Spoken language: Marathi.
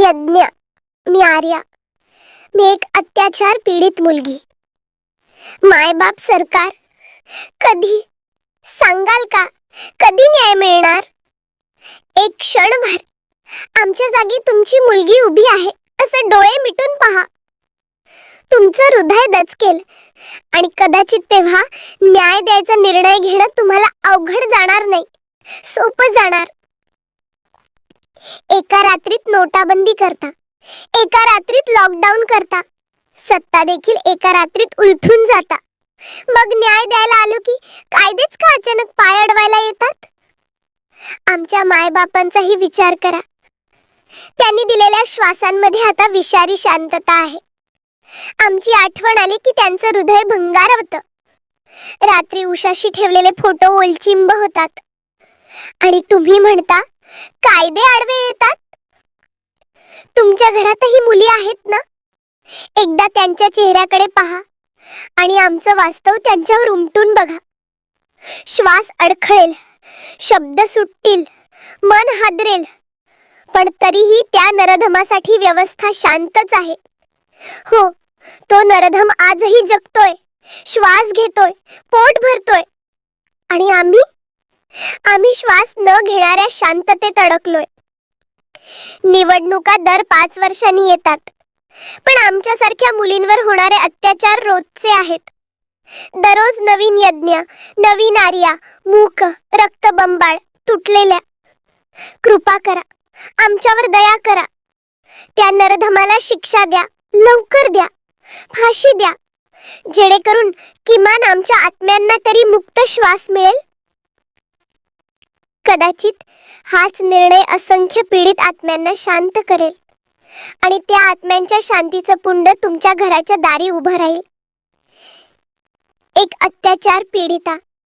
यज्ञ मी आर्या. मी एक अत्याचार पीडित मुलगी. मायबाप सरकार कधी सांगाल का? कधी न्याय मिळणार? एक क्षणभर आमच्या जागी तुमची मुलगी उभी आहे असं डोळे मिटून पहा. तुमचं हृदय दचकेल आणि कदाचित तेव्हा न्याय द्यायचा निर्णय घेणं तुम्हाला अवघड जाणार नाही सोपं जाणार. एका रात्रीत नोटाबंदी करता. एका रात्रीत लॉकडाऊन करता. सत्ता देखील एका रात्रीत उलथून जाता. मग न्याय द्यायला आलो की कायदेच का अचानक पाय अडवायला येतात? आमच्या मायबापांचाही विचार करा. त्यांनी दिलेल्या श्वासांमध्ये आता विषारी शांतता आहे. आमची आठवण आली की त्यांचं हृदय भंगार होतं. रात्री उशाशी ठेवलेले फोटो ओलचिंब होतात. आणि तुम्ही म्हणता कायदे आडवे येतात. तुमच्या घरातही मुली आहेत ना? एकदा त्यांच्या चेहऱ्याकडे पहा आणि आमचं वास्तव त्यांच्यावर उमटून बघा. श्वास अडखळेल शब्द सुटतील मन हादरेल पण तरीही त्या नरधमासाठी व्यवस्था शांतच आहे. हो तो नरधम आजही जगतोय श्वास घेतोय पोट भरतोय. आणि आम्ही आम्ही श्वास न घेणाऱ्या शांततेत अडकलोय निवडणुका दर पाच वर्षांनी येतात. पण आमच्यासारख्या मुलींवर होणारे अत्याचार रोजचे आहेत. दररोज नवीन यज्ञ नवीन आर्या मूक रक्तबंबाळ तुटलेल्या. कृपा करा आमच्यावर दया करा. त्या नरधमाला शिक्षा द्या लवकर द्या फाशी द्या. जेणेकरून किमान आमच्या आत्म्यांना तरी मुक्त श्वास मिळेल. कदाचित हाच निर्णय असंख्य पीडित आत्म्यांना शांत करेल. आणि त्या आत्म्यांच्या शांतीचं पुंड तुमच्या घराच्या दारी उभं राहील. एक अत्याचार पीडिता